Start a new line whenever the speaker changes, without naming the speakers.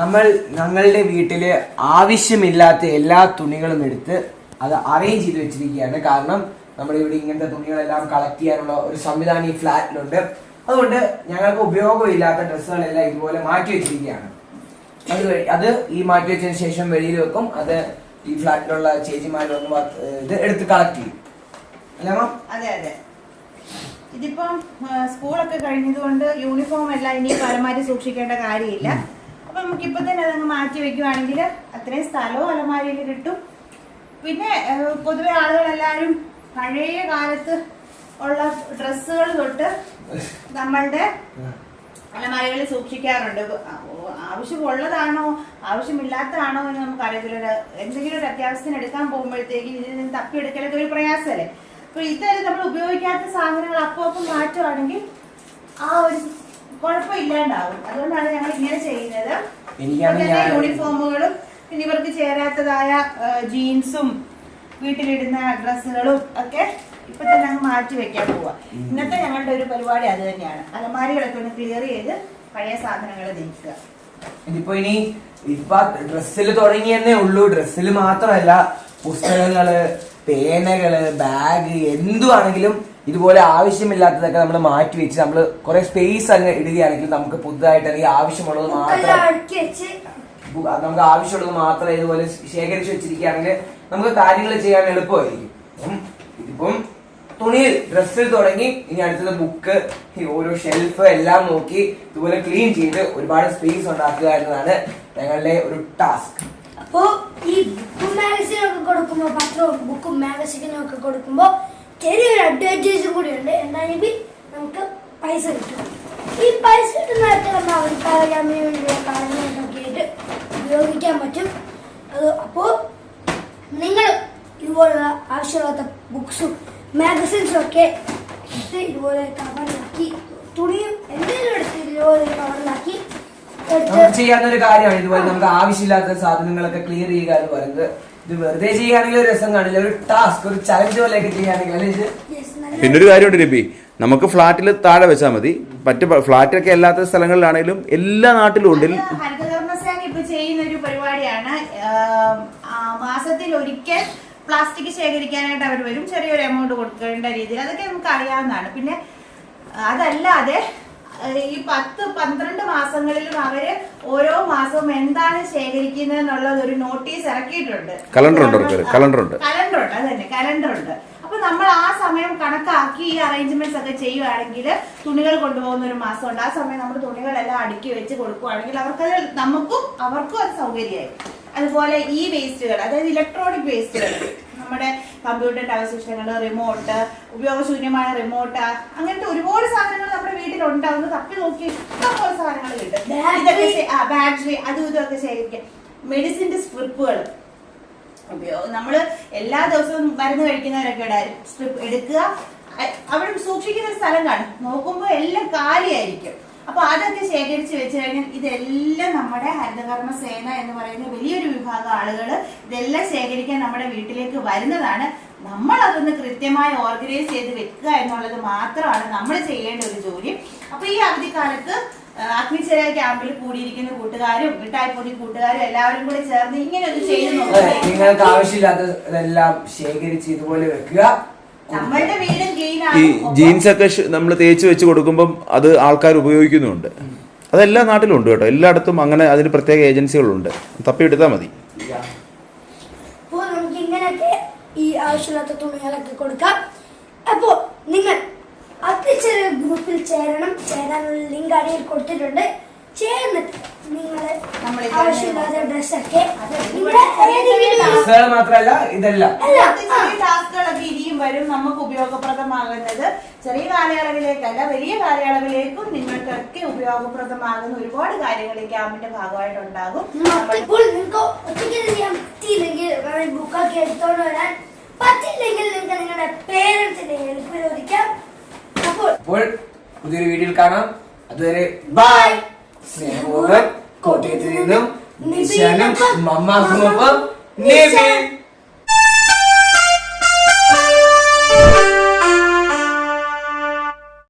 നമ്മൾ ഞങ്ങളുടെ വീട്ടിൽ ആവശ്യമില്ലാത്ത എല്ലാ തുണികളും എടുത്ത് അത് അറേഞ്ച് ചെയ്ത് വെച്ചിരിക്കുകയാണ്. കാരണം നമ്മുടെ ഇവിടെ ഇങ്ങനത്തെ തുണികളെല്ലാം കളക്ട് ചെയ്യാനുള്ള ഒരു സംവിധാനം ഈ ഫ്ലാറ്റിലുണ്ട് അതുകൊണ്ട് ഞങ്ങൾക്ക് ഉപയോഗമില്ലാത്ത ഡ്രസ്സുകളെല്ലാം ഇതുപോലെ മാറ്റി വെച്ചിരിക്കുകയാണ്. അത് അത് ഈ മാറ്റി വെച്ചതിന് ശേഷം വെളിയിൽ വെക്കും. അത് ഈ ഫ്ലാറ്റിലുള്ള ചേച്ചിമാരൊന്നും ഇത് എടുത്ത് കളക്ട് ചെയ്യും.
അതെ അതെ. ഇതിപ്പം സ്കൂളൊക്കെ കഴിഞ്ഞതുകൊണ്ട് യൂണിഫോം എല്ലാം ഇനി പരമാറ്റി സൂക്ഷിക്കേണ്ട കാര്യമില്ല. അപ്പൊ നമുക്ക് ഇപ്പൊ തന്നെ അതങ്ങ് മാറ്റി വെക്കുവാണെങ്കിൽ അത്രയും സ്ഥലവും അലമാരിയിൽ കിട്ടും. പിന്നെ പൊതുവെ ആളുകളെല്ലാവരും പഴയ കാലത്ത് ഉള്ള ഡ്രസ്സുകൾ തൊട്ട് നമ്മളുടെ അലമാരികളിൽ സൂക്ഷിക്കാറുണ്ട്. ആവശ്യമുള്ളതാണോ ആവശ്യമില്ലാത്തതാണോ എന്ന് നമുക്ക് അറിയത്തില്ല എന്തെങ്കിലും ഒരു അത്യാവശ്യത്തിന് എടുക്കാൻ പോകുമ്പോഴത്തേക്ക് ഇതിൽ നിന്ന് തപ്പിയെടുക്കലൊക്കെ ഒരു പ്രയാസമല്ലേ? അപ്പൊ ഇത്തരം നമ്മൾ ഉപയോഗിക്കാത്ത സാധനങ്ങൾ അപ്പം അപ്പം മാറ്റുവാണെങ്കിൽ ആ ഒരു കുഴപ്പമില്ലാണ്ടാവും. അതുകൊണ്ടാണ് ഞങ്ങൾ ഇങ്ങനെ ചെയ്യുന്നത്. യൂണിഫോമുകളും പിന്നെ ഇവർക്ക് ചേരാത്തതായ ജീൻസും വീട്ടിലിടുന്ന ഡ്രസ്സുകളും ഒക്കെ ഇപ്പൊ തന്നെ അങ്ങ് മാറ്റി വെക്കാൻ പോവാ. ഇന്നത്തെ ഞങ്ങളുടെ ഒരു പരിപാടി അത് തന്നെയാണ്. അലമാരികളൊക്കെ ഒന്ന് ക്ലിയർ ചെയ്ത് പഴയ സാധനങ്ങൾ നീക്കുക
ഇതിപ്പോ ഇനി ഇപ്പൊ ഡ്രസ്സിൽ തുടങ്ങിയെന്നേ ഉള്ളൂ. ഡ്രസ്സിൽ മാത്രമല്ല പുസ്തകങ്ങൾ പേനകൾ ബാഗ് എന്തുവാണെങ്കിലും ഇതുപോലെ ആവശ്യമില്ലാത്തതൊക്കെ നമ്മൾ മാറ്റി വെച്ച് നമ്മൾ കുറെ സ്പേസ് അങ്ങ് ഇടുകയാണെങ്കിൽ നമുക്ക് പുതുതായിട്ട് അല്ലെങ്കിൽ ആവശ്യമുള്ളത് മാത്രം നമുക്ക് ആവശ്യമുള്ളത് മാത്രം ഇതുപോലെ ശേഖരിച്ചു വെച്ചിരിക്കുകയാണെങ്കിൽ നമുക്ക് കാര്യങ്ങൾ ചെയ്യാൻ എളുപ്പമായിരിക്കും. ഇതിപ്പം തുണിയിൽ ഡ്രസ്സിൽ തുടങ്ങി ഇനി അടുത്തത് ബുക്ക് ഓരോ ഷെൽഫ് എല്ലാം നോക്കി ഇതുപോലെ ക്ലീൻ ചെയ്ത് ഒരുപാട് സ്പേസ് ഉണ്ടാക്കുക എന്നതാണ് ഞങ്ങളുടെ ഒരു ടാസ്ക്
അപ്പോ ഈ ബുക്കും മാഗസീനും ഒക്കെ കൊടുക്കുമ്പോ പത്രവും ബുക്കും മാഗസീനും ഒക്കെ കൊടുക്കുമ്പോ ചെറിയൊരു അഡ്വാന്റേജും കൂടിയുണ്ട്. എന്താണെങ്കിൽ നമുക്ക് പൈസ കിട്ടും. ഈ പൈസ കിട്ടുന്നതൊക്കെ നമ്മൾ അവർക്ക് വേണ്ടിയുള്ള കാര്യങ്ങളൊക്കെ ആയിട്ട് ഉപയോഗിക്കാൻ പറ്റും. അത് അപ്പോൾ നിങ്ങൾ ഇതുപോലുള്ള ആവശ്യമില്ലാത്ത ബുക്സും മാഗസിൻസും ഒക്കെ എടുത്ത് ഇതുപോലെ കവറിലാക്കി തുണിയും എന്തെങ്കിലും എടുത്ത് ഇതുപോലെ കവറിലാക്കി
നമുക്ക് ചെയ്യാവുന്ന ഒരു കാര്യമാണ് ഇതുപോലെ നമുക്ക് ആവശ്യമില്ലാത്ത സാധനങ്ങളൊക്കെ ക്ലിയർ ചെയ്യുക എന്ന് പറയുന്നത്. ഇത് വെറുതെ ചെയ്യുകയാണെങ്കിൽ ഒരു രസം കാണില്ല. ഒരു ടാസ്ക് ഒരു ചലഞ്ച് പോലെയൊക്കെ ചെയ്യുകയാണെങ്കിൽ അല്ലേ ഇത്
പിന്നെ ഒരു കാര്യമുണ്ട് രബി. നമുക്ക് ഫ്ലാറ്റിൽ താഴെ വെച്ചാൽ മതി. മറ്റ് ഫ്ളാറ്റൊക്കെ ഫ്ലാറ്റൊക്കെ അല്ലാത്ത സ്ഥലങ്ങളിലാണെങ്കിലും എല്ലാ നാട്ടിലും ഉണ്ട്.
ഹരിതകർമ്മസേന ഇപ്പൊ ചെയ്യുന്ന ഒരു പരിപാടിയാണ് മാസത്തിൽ ഒരിക്കൽ പ്ലാസ്റ്റിക് ശേഖരിക്കാനായിട്ട് അവർ വരും. ചെറിയൊരു എമൗണ്ട് കൊടുക്കേണ്ട രീതിയിൽ. അതൊക്കെ നമുക്ക് അറിയാവുന്നതാണ് പിന്നെ അതല്ലാതെ ഈ പത്ത് പന്ത്രണ്ട് മാസങ്ങളിലും അവർ ഓരോ മാസവും എന്താണ് ശേഖരിക്കുന്നത് എന്നുള്ളത് ഒരു നോട്ടീസ് ഇറക്കിയിട്ടുണ്ട്.
കലണ്ടർ ഉണ്ട് കലണ്ടർ ഉണ്ട്.
കലണ്ടർ ഉണ്ട് അതന്നെ കലണ്ടർ ഉണ്ട് അപ്പൊ നമ്മൾ ആ സമയം കണക്കാക്കി ഈ അറേഞ്ച്മെന്റ്സ് ഒക്കെ ചെയ്യുവാണെങ്കിൽ തുണികൾ കൊണ്ടുപോകുന്ന ഒരു മാസം ഉണ്ട് ആ സമയം നമ്മൾ തുണികളെല്ലാം അടുക്കി വെച്ച് കൊടുക്കുവാണെങ്കിൽ അവർക്കത് നമുക്കും അവർക്കും അത് സൗകര്യമായി. അതുപോലെ ഈ വേസ്റ്റുകൾ അതായത് ഇലക്ട്രോണിക് വേസ്റ്റുകൾ നമ്മുടെ കമ്പ്യൂട്ടറിന്റെ അവശിഷ്ടങ്ങൾ റിമോട്ട് ഉപയോഗശൂന്യമായ റിമോട്ട് അങ്ങനത്തെ ഒരുപാട് സാധനങ്ങൾ വീട്ടിലുണ്ടാവുന്ന തപ്പി നോക്കി ഇഷ്ടംപോലെ സാധനങ്ങൾ കിട്ടും. ഇതൊക്കെ ബാറ്ററി അതും ഇതൊക്കെ ശേഖരിക്കാം. മെഡിസിന്റെ സ്ട്രിപ്പുകൾ ഉപയോഗം നമ്മൾ എല്ലാ ദിവസവും മരുന്ന് കഴിക്കുന്നവരൊക്കെ സ്ട്രിപ്പ് എടുക്കുക. അവിടെ സൂക്ഷിക്കുന്ന ഒരു സ്ഥലം കാണും. നോക്കുമ്പോൾ എല്ലാം കാലിയായിരിക്കും. അപ്പൊ അതൊക്കെ ശേഖരിച്ച് വെച്ച് കഴിഞ്ഞാൽ ഇതെല്ലാം നമ്മുടെ ഹരിതകർമ്മ സേന എന്ന് പറയുന്ന വലിയൊരു വിഭാഗം ആളുകൾ ഇതെല്ലാം ശേഖരിക്കാൻ നമ്മുടെ വീട്ടിലേക്ക് വരുന്നതാണ് നമ്മൾ അതൊന്ന് കൃത്യമായി ഓർഗനൈസ് ചെയ്ത് വെക്കുക എന്നുള്ളത് മാത്രമാണ് നമ്മൾ ചെയ്യേണ്ട ഒരു ജോലി. അപ്പൊ ഈ അവധിക്കാലത്ത് അഗ്നിച്ചര ക്യാമ്പിൽ കൂടിയിരിക്കുന്ന കൂട്ടുകാരും മിഠായിപ്പൊടി കൂട്ടുകാരും എല്ലാവരും കൂടി ചേർന്ന് ഇങ്ങനെ ഒരു ചെയ്ത് നോക്കുക
നിങ്ങൾക്ക് ആവശ്യമില്ലാത്തതെല്ലാം ശേഖരിച്ച് ഇതുപോലെ വെക്കുക.
നമ്മളുടെ വീടും ക്ലീൻ
ഈ
ആണ്
ജീൻസ് ഒക്കെ നമ്മൾ തേച്ച് വെച്ച് കൊടുക്കുമ്പം അത് ആൾക്കാർ ഉപയോഗിക്കുന്നുണ്ട് അതെല്ലാ നാട്ടിലും ഉണ്ട് കേട്ടോ. എല്ലായിടത്തും അങ്ങനെ അതിന് പ്രത്യേക ഏജൻസികളുണ്ട് തപ്പിയെടുത്താൽ മതി
അപ്പോൾ നമുക്ക് ഇങ്ങനെയൊക്കെ ഈ ആവശ്യമില്ലാത്ത തുണികളൊക്കെ കൊടുക്കാം. അപ്പോൾ നിങ്ങൾ അത്തിച്ചെറിയ ഗ്രൂപ്പിൽ ചേരണം. ചേരാനുള്ള ലിങ്ക് അടിയിൽ കൊടുത്തിട്ടുണ്ട്. ചേർന്നിട്ട് നിങ്ങൾ ആവശ്യമില്ലാത്ത ഡ്രസ്സൊക്കെ
മാത്രമല്ല ഇതെല്ലാം.
ടാസ്കുകളൊക്കെ ഇനിയും വരും. നമുക്ക് ഉപയോഗപ്രദമാകുന്നത് ചെറിയ കാലയളവിലേക്കല്ല വലിയ കാലയളവിലേക്കും നിങ്ങൾക്കൊക്കെ ഉപയോഗപ്രദമാകുന്ന ഒരുപാട് കാര്യങ്ങൾ ഈ ക്യാമ്പിന്റെ ഭാഗമായിട്ടുണ്ടാകും. ഉണ്ടാകും
ഇപ്പോൾ നിങ്ങൾക്ക് ഒറ്റയ്ക്ക് ചെയ്യാൻ പറ്റിയില്ലെങ്കിൽ ബുക്കൊക്കെ എടുത്തോണ്ട് വരാൻ പറ്റില്ലെങ്കിൽ നിങ്ങൾക്ക് നിങ്ങളുടെ പേരൻസിന്റെ ഹെൽപ്പ് ചോദിക്കാം അപ്പോൾ
പുതിയൊരു വീഡിയോയിൽ കാണാം. അതുവരെ ബൈ സ്നേഹപൂർവം കോട്ടയത്തിൽ നിന്നും നിശാനും മമ്മാക്കുമൊപ്പം